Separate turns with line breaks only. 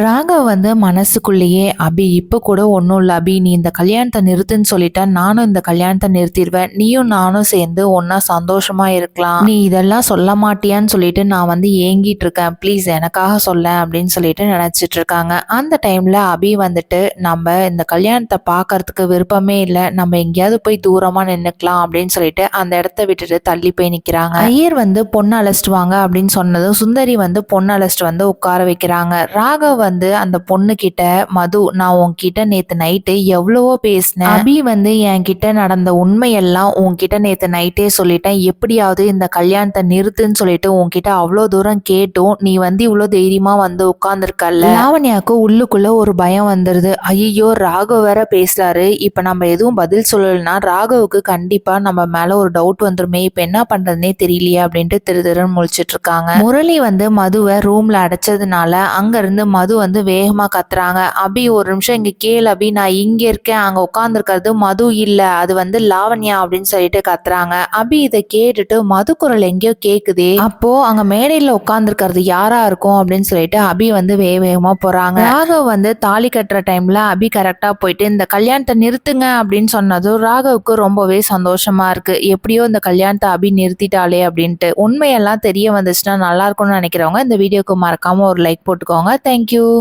ராகவ் வந்து மனசுக்குள்ளேயே அபி இப்போ கூட ஒன்றும் இல்லை அபி நீ இந்த கல்யாணத்தை நிறுத்துன்னு சொல்லிட்டா நானும் இந்த கல்யாணத்தை நிறுத்திடுவேன். நீயும் நானும் சேர்ந்து ஒன்றா சந்தோஷமா இருக்கலாம். நீ இதெல்லாம் சொல்ல மாட்டியான்னு சொல்லிட்டு நான் வந்து ஏங்கிட்டு இருக்கேன். ப்ளீஸ் எனக்காக சொல்ல அப்படின்னு சொல்லிட்டு நினச்சிட்டு இருக்காங்க. அந்த டைமில் அபி வந்துட்டு நம்ம இந்த கல்யாணத்தை பார்க்கறதுக்கு விருப்பமே இல்லை. நம்ம எங்கேயாவது போய் தூரமாக நின்றுக்கலாம் அப்படின்னு சொல்லிட்டு அந்த இடத்த விட்டுட்டு தள்ளி போய் நிற்கிறாங்க ஐயர் வந்து பொண்ணு அழைச்சிட்டு வாங்க அப்படின்னு சொன்னதும் சுந்தரி வந்து பொண்ணு அழைச்சிட்டு வந்து உட்கார வைக்கிறாங்க. ராகவ் வந்து அந்த பொண்ணு கிட்ட மது நான் உன்கிட்ட நேத்து நைட்டு எவ்வளவோ பேசினேன். அபி வந்து என்கிட்ட நடந்த உண்மையெல்லாம் உன்கிட்ட நேத்து நைட்டே சொல்லிட்டேன். எப்படியாவது இந்த கல்யாணத்தை நிறுத்துன்னு சொல்லிட்டு உன்கிட்ட அவ்வளோ தூரம் கேட்டும். நீ வந்து இவ்வளோ தைரியமா வந்து உட்கார்ந்துருக்கல்ல? லாவண்யாவுக்கு உள்ளுக்குள்ள ஒரு பயம் வந்துருது. ஐயோ ராகவ் வேற பேசுறாரு. இப்ப நம்ம எதுவும் பதில் சொல்லலைன்னா ராகவுக்கு கண்டிப்பா நம்ம மேல ஒரு டவுட் வந்துருமே. இப்ப என்ன பண்றதுனே தெரியலையே அப்படின்ட்டு திரு திருன்னு முழிச்சிட்டு இருக்காங்க. முரளி வந்து மதுவை ரூம்ல அடைச்சதுனால அங்க இருந்து மது வந்து வேகமாக கத்துறாங்க. அபி ஒரு நிமிஷம் இங்கே கேள் அபி நான் இங்கே இருக்கேன். அங்கே உட்காந்துருக்கிறது மது இல்லை. அது வந்து லாவண்யா அப்படின்னு சொல்லிட்டு கத்துறாங்க. அபி இதை கேட்டுட்டு மது குரல் எங்கேயோ கேட்குதே அப்போ அங்கே மேடையில் உட்காந்துருக்கிறது யாரா இருக்கும் அப்படின்னு சொல்லிட்டு அபி வந்து வேக வேகமாக போகிறாங்க ராகவ் வந்து தாலி கட்டுற டைம்ல அபி கரெக்டாக போயிட்டு இந்த கல்யாணத்தை நிறுத்துங்க அப்படின்னு சொன்னதும் ராகவுக்கு ரொம்பவே சந்தோஷமா இருக்கு. எப்படியோ இந்த கல்யாணத்தை அபி நிறுத்திட்டாலே அப்படின்ட்டு. உண்மையெல்லாம் தெரிய வந்துச்சுன்னா நல்லா இருக்கும்னு நினைக்கிறவங்க இந்த வீடியோக்கு மறக்காம ஒரு லைக் போட்டுக்கோங்க. Thank you you.